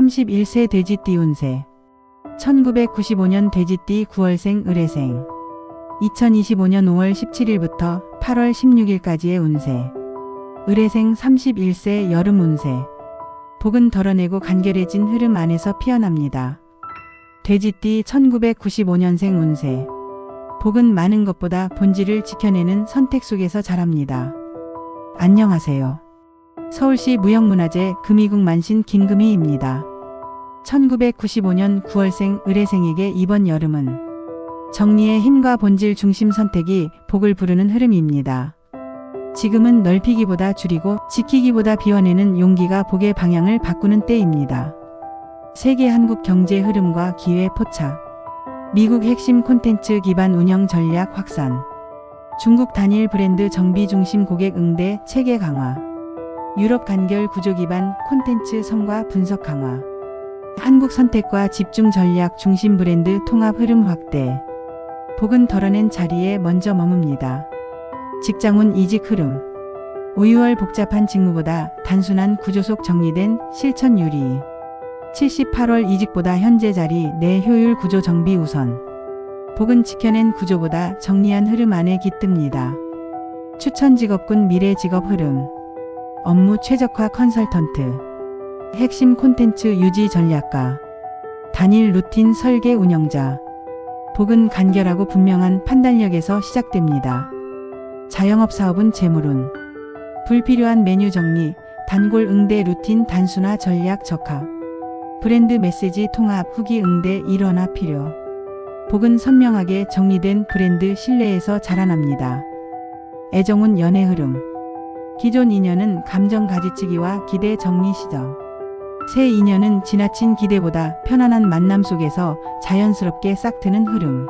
31세 돼지띠 운세 1995년 돼지띠 9월생 을해생 2025년 5월 17일부터 8월 16일까지의 운세 을해생 31세 여름 운세 복은 덜어내고 간결해진 흐름 안에서 피어납니다. 돼지띠 1995년생 운세 복은 많은 것보다 본질을 지켜내는 선택 속에서 자랍니다. 안녕하세요. 서울시 무형문화재 금이국 만신 김금희입니다. 1995년 9월생 을해생에게 이번 여름은 정리의 힘과 본질 중심 선택이 복을 부르는 흐름입니다. 지금은 넓히기보다 줄이고 지키기보다 비워내는 용기가 복의 방향을 바꾸는 때입니다. 세계 한국 경제 흐름과 기회 포착 미국 핵심 콘텐츠 기반 운영 전략 확산 중국 단일 브랜드 정비 중심 고객 응대 체계 강화 유럽 간결 구조 기반 콘텐츠 성과 분석 강화 한국 선택과 집중 전략 중심 브랜드 통합 흐름 확대. 복은 덜어낸 자리에 먼저 머뭅니다. 직장운 이직 흐름. 우유월 복잡한 직무보다 단순한 구조 속 정리된 실천 유리. 78월 이직보다 현재 자리 내 효율 구조 정비 우선. 복은 지켜낸 구조보다 정리한 흐름 안에 깃듭니다. 추천 직업군 미래 직업 흐름. 업무 최적화 컨설턴트 핵심 콘텐츠 유지 전략가. 단일 루틴 설계 운영자. 복은 간결하고 분명한 판단력에서 시작됩니다. 자영업 사업은 재물운. 불필요한 메뉴 정리 단골 응대 루틴 단순화 전략 적합. 브랜드 메시지 통합 후기 응대 일원화 필요. 복은 선명하게 정리된 브랜드 신뢰에서 자라납니다. 애정은 연애 흐름. 기존 인연은 감정 가지치기와 기대 정리 시점 새 인연은 지나친 기대보다 편안한 만남 속에서 자연스럽게 싹트는 흐름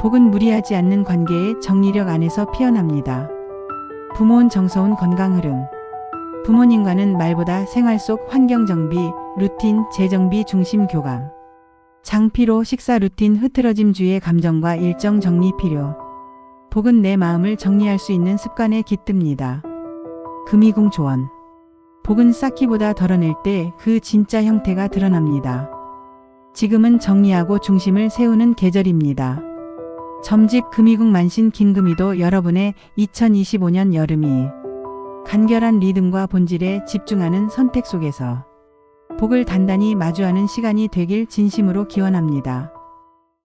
복은 무리하지 않는 관계의 정리력 안에서 피어납니다. 부모운 정서운 건강 흐름 부모님과는 말보다 생활 속 환경 정비, 루틴, 재정비 중심 교감. 장피로 식사 루틴 흐트러짐 주의 감정과 일정 정리 필요. 복은 내 마음을 정리할 수 있는 습관에 깃듭니다. 금이궁 조언. 복은 쌓기보다 덜어낼 때 그 진짜 형태가 드러납니다. 지금은 정리하고 중심을 세우는 계절입니다. 점집 금이궁 만신 김금이도 여러분의 2025년 여름이 간결한 리듬과 본질에 집중하는 선택 속에서 복을 단단히 마주하는 시간이 되길 진심으로 기원합니다.